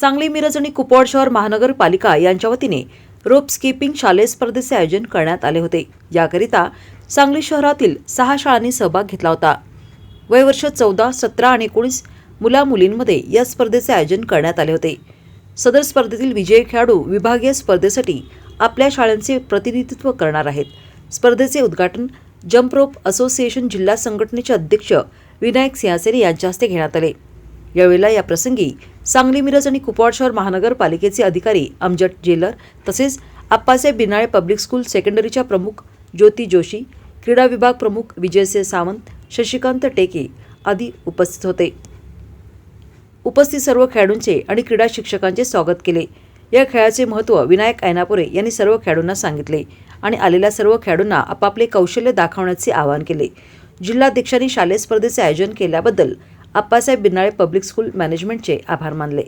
सांगली मिरज आणि कुपवाड शहर महानगरपालिका यांच्या वतीने रोप स्किपिंग शालेय स्पर्धेचे आयोजन करण्यात आले होते. याकरिता सांगली शहरातील सहा शाळांनी सहभाग घेतला होता. वयवर्ष चौदा सतरा आणि एकोणीस मुला मुलींमध्ये या स्पर्धेचे आयोजन करण्यात आले होते. सदर स्पर्धेतील विजयी खेळाडू विभागीय स्पर्धेसाठी आपल्या शाळांचे प्रतिनिधित्व करणार आहेत. स्पर्धेचे उद्घाटन जम्प रोप असोसिएशन जिल्हा संघटनेचे अध्यक्ष विनायक सिंहासेरी यांच्या हस्ते घेण्यात आले. यावेळेला या प्रसंगी सांगली मिरज आणि कुपवाड शहर महानगरपालिकेचे अधिकारी अमजद जेलर तसेच आप्पासाहेब बिनाळे पब्लिक स्कूल सेकंडरीच्या प्रमुख ज्योती जोशी क्रीडा विभाग प्रमुख विजयसिंह सावंत शशिकांत टेके आदी उपस्थित होते. उपस्थित सर्व खेळाडूंचे आणि क्रीडा शिक्षकांचे स्वागत केले. या खेळाचे महत्त्व विनायक ऐनापुरे यांनी सर्व खेळाडूंना सांगितले आणि आलेल्या सर्व खेळाडूंना आपापले कौशल्य दाखवण्याचे आवाहन केले. जिल्हाध्यक्षांनी शालेय स्पर्धेचे आयोजन केल्याबद्दल आप्पासाहेब बिनाळे पब्लिक स्कूल मॅनेजमेंटचे आभार मानले.